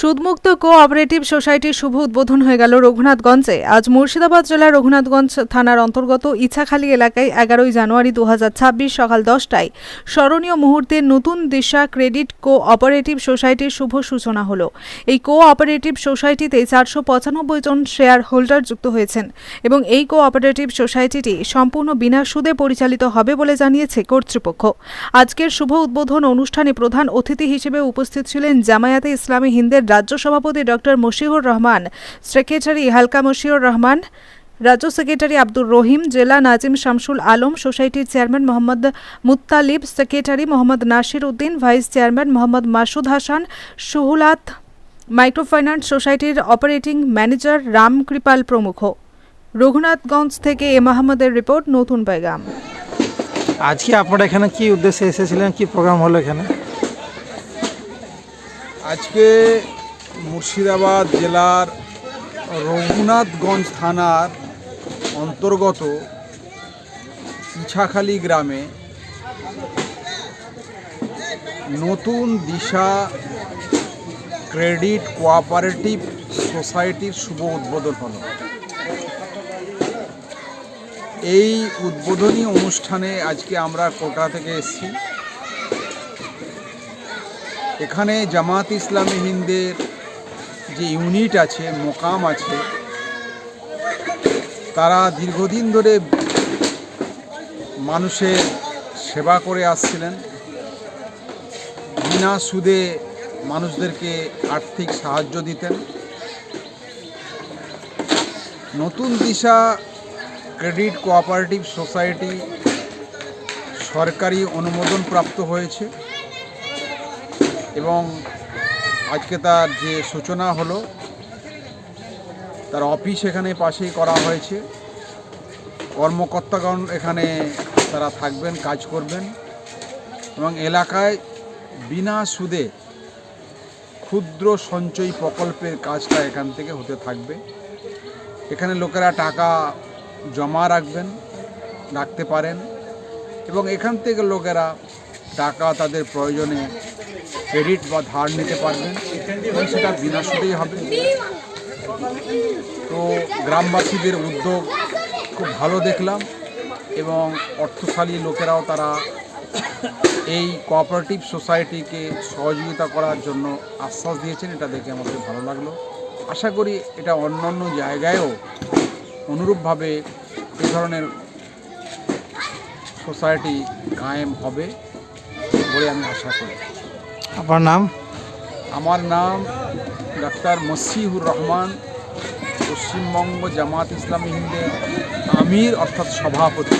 সুদমুক্ত cooperative সোসাইটির শুভ উদ্বোধন হয়ে গেল রঘুনাথগঞ্জে। আজ মুর্শিদাবাদ জেলার রঘুনাথগঞ্জ থানার অন্তর্গত ইছাখালী এলাকায় এগারোই জানুয়ারি দু হাজার ছাব্বিশ সকাল দশটায় স্মরণীয় মুহূর্তে নতুন দিশা ক্রেডিট কোঅপারেটিভ সোসাইটির শুভ সূচনা হলো। এই কোঅপারেটিভ সোসাইটিতে চারশো পঁচানব্বই জন শেয়ার হোল্ডার যুক্ত হয়েছেন এবং এই কোঅপারেটিভ সোসাইটিটি সম্পূর্ণ বিনা সুদে পরিচালিত হবে বলে জানিয়েছে কর্তৃপক্ষ। আজকের শুভ উদ্বোধন অনুষ্ঠানে প্রধান অতিথি হিসেবে উপস্থিত ছিলেন জামায়াতে ইসলামী হিন্দের রাজ্য সভাপতি ডক্টর মশিউর রহমান, সেক্রেটারি হালকা মশিউর রহমান, রাজ্য সেক্রেটারি আব্দুর রহিম, জেলা নাজিম শামসুল আলম সোসাইটির chairman Mohammad Muttalib secretary Mohammad Nasir Uddin, vice chairman Mohammad Masud Hasan, Suhulat microfinance সোসাইটির অপারেটিং ম্যানেজার রাম কৃপাল প্রমুখ। রঘুনাথগঞ্জ থেকে এ মাহমুদের রিপোর্ট, নতুন পেগাম আজকে আপনারা এখানে কি উদ্দেশ্যে এসেছিলেন? কি প্রোগ্রাম হলো এখানে? আজকে মুর্শিদাবাদ জেলার রঘুনাথগঞ্জ থানার অন্তর্গত ইছাখালী গ্রামে নতুন দিশা ক্রেডিট কোঅপারেটিভ সোসাইটির শুভ উদ্বোধন হলো। এই উদ্বোধনী অনুষ্ঠানে আজকে আমরা কোটা থেকে এসেছি। এখানে জামাত ইসলামী হিন্দের যে ইউনিট আছে, মোকাম আছে, তারা দীর্ঘদিন ধরে মানুষের সেবা করে আসছিলেন। বিনা সুদে মানুষদেরকে আর্থিক সাহায্য দিতেন। নতুন দিশা ক্রেডিট কোঅপারেটিভ সোসাইটি সরকারি অনুমোদন প্রাপ্ত হয়েছে। এবং আজকে তার যে সূচনা হলো, তার অফিস এখানে পাশেই করা হয়েছে। কর্মকর্তাগণ এখানে তারা থাকবেন, কাজ করবেন। এবং এলাকায় বিনা সুদে ক্ষুদ্র সঞ্চয়ী প্রকল্পের কাজটা এখান থেকে হতে থাকবে। এখানে লোকেরা টাকা জমা রাখবেন, রাখতে পারেন। এবং এখান থেকে লোকেরা টাকা তাদের প্রয়োজনে ক্রেডিট বা ধার নিতে পারবেন এবং সেটা বিনা সুদেই হবে। তো গ্রামবাসীদের উদ্যোগ খুব ভালো দেখলাম, এবং অর্থশালী লোকেরাও তারা এই কোঅপারেটিভ সোসাইটিকে সহযোগিতা করার জন্য আশ্বাস দিয়েছেন, এটা দেখে আমাদের ভালো লাগল। আশা করি এটা অন্যান্য জায়গায়ও অনুরূপভাবে এ ধরনের সোসাইটি কায়েম হবে। বলে আমি আশা করি। আপনার নাম? আমার নাম ডাক্তার মসিহুর রহমান পশ্চিমবঙ্গ জামাত ইসলামী হিন্দের আমির অর্থাৎ সভাপতি।